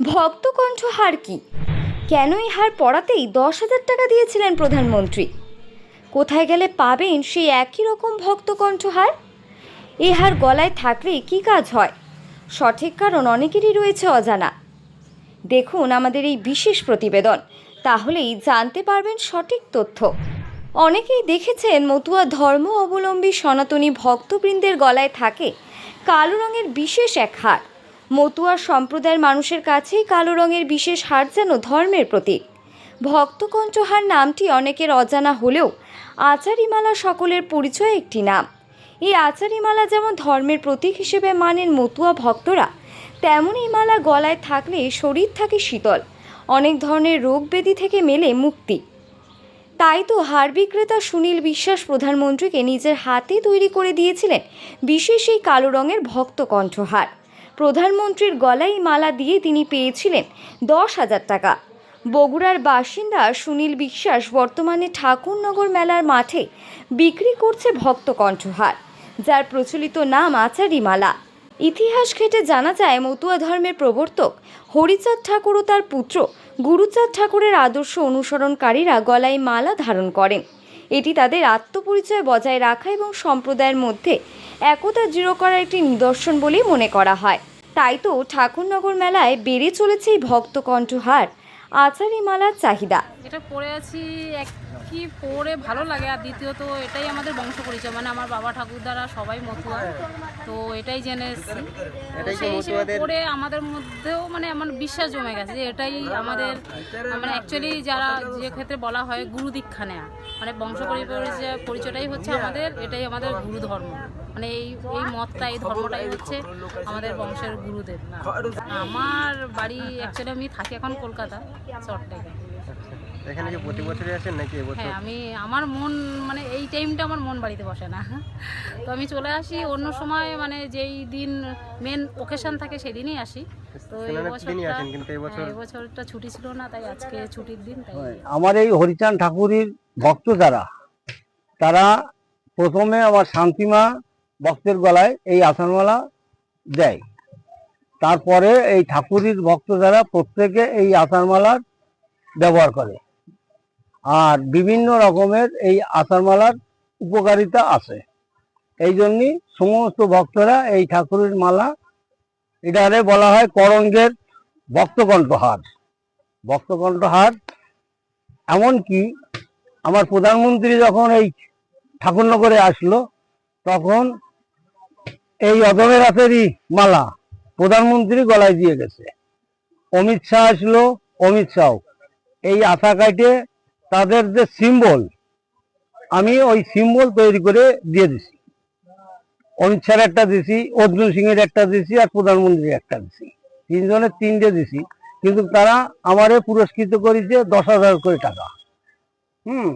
ভক্তকণ্ঠ হার কি? কেন এই হার পড়াতেই দশ হাজার টাকা দিয়েছিলেন প্রধানমন্ত্রী? কোথায় গেলে পাবেন সেই একই রকম ভক্তকণ্ঠ হার? এ হার গলায় থাকলে কি কাজ হয়? সঠিক কারণ অনেকেরই রয়েছে অজানা। দেখুন আমাদের এই বিশেষ প্রতিবেদন, তাহলেই জানতে পারবেন সঠিক তথ্য। অনেকেই দেখেছেন মতুয়া ধর্ম অবলম্বী সনাতনী ভক্তবৃন্দের গলায় থাকে কালো রঙের বিশেষ এক হার। মতুয়া সম্প্রদায়ের মানুষের কাছেই কালো রঙের বিশেষ হার যেন ধর্মের প্রতীক। ভক্তকণ্ঠহার নামটি অনেকের অজানা হলেও আচারিমালা সকলের পরিচয় একটি নাম। এই আচারিমালা যেমন ধর্মের প্রতীক হিসেবে মানেন মতুয়া ভক্তরা, তেমন এই মালা গলায় থাকলে শরীর থাকে শীতল, অনেক ধরনের রোগ ব্যাধি থেকে মেলে মুক্তি। তাই তো হার বিক্রেতা সুনীল বিশ্বাস প্রধানমন্ত্রীকে নিজের হাতে তৈরি করে দিয়েছিলেন বিশেষ এই কালো রঙের ভক্ত কণ্ঠহার প্রধানমন্ত্রীর গলায় মালা দিয়ে তিনি পেয়েছিলেন দশ হাজার টাকা। বগুড়ার বাসিন্দা সুনীল বিশ্বাস বর্তমানে ঠাকুরনগর মেলার মাঠে বিক্রি করছে ভক্ত কণ্ঠহার, যার প্রচলিত নাম আচারি মালা ইতিহাস ঘেটে জানা যায়, মতুয়া ধর্মের প্রবর্তক হরিচাঁদ ঠাকুর ও তার পুত্র। গুরুচাঁদ ঠাকুরের আদর্শ অনুসরণকারীরা গলায় মালা ধারণ করেন। এটি তাদের আত্মপরিচয় বজায় রাখা এবং সম্প্রদায়ের মধ্যে একতা দৃঢ় করার একটি নিদর্শন বলেই মনে করা হয়। তাই তো ঠাকুরনগর মেলায় বেড়ে চলেছে এই ভক্ত কণ্ঠহার। আচারি মালার চাহিদা। এটা পরে আছি এক কি পরে ভালো লাগে। আর দ্বিতীয়ত এটাই আমাদের বংশ পরিচয় মানে আমার বাবা ঠাকুরদারা সবাই মতুয়া। তো এটাই জেনে এসেছি। সেই হিসেবে পরে আমাদের মধ্যেও মানে আমার বিশ্বাস জমে গেছে যে এটাই আমাদের মানে অ্যাকচুয়ালি যারা যে ক্ষেত্রে বলা হয় গুরু দীক্ষা নেয়া। মানে বংশ পরিচয় পরিচয়টাই হচ্ছে আমাদের। এটাই আমাদের গুরু ধর্ম মানে এই এই মতটা এই ধর্মটাই হচ্ছে আমাদের বংশের গুরুদেব আমার বাড়ি অ্যাকচুয়ালি আমি থাকি এখন কলকাতা চট্টগ্রামে এখানে কি প্রতি বছরই আসেন নাকি এবছর? হ্যাঁ আমি আমার মন মানে এই টাইমটা আমার মন বাড়িতে বসে না। তো আমি চলে আসি অন্য সময় মানে যেই দিন মেন ওকেশন থাকে সেদিনই আসি। তো এই বছরটা কিন্তু এবছর হ্যাঁ, এই বছরটা ছুটি ছিল না তাই আজকে ছুটির দিন তাই আমার এই হরিচাঁদ ঠাকুরের ভক্ত যারা তারা প্রথমে আমার শান্তিমা ভক্তের গলায় এই আসানমালা দেয়। তারপরে এই ঠাকুরের ভক্ত যারা প্রত্যেকে এই আসানমালার ব্যবহার করে। আর বিভিন্ন রকমের এই আসানমালার উপকারিতা আছে। এই জন্যই সমস্ত ভক্তরা এই ঠাকুরের মালা এটারে বলা হয় করঙ্গের ভক্তকণ্ঠহার। ভক্তকণ্ঠহার এমনকি আমার প্রধানমন্ত্রী যখন এই ঠাকুরনগরে আসলো, তখন এই অদমের হাতেরই মালা প্রধানমন্ত্রী গলায় দিয়ে গেছে। অমিত শাহ আসলো, অমিত শাহ। এই আশা কাটে তাদের যে সিম্বল আমি ওই সিম্বল তৈরি করে দিয়ে দিছি। অমিত শাহের একটা দিছি, অর্জুন সিং এর একটা দিছি আর প্রধানমন্ত্রীর একটা দিছি। তিনজনের তিনটে দিছি, কিন্তু তারা আমারে পুরস্কৃত করেছে দশ হাজার করে টাকা। হুম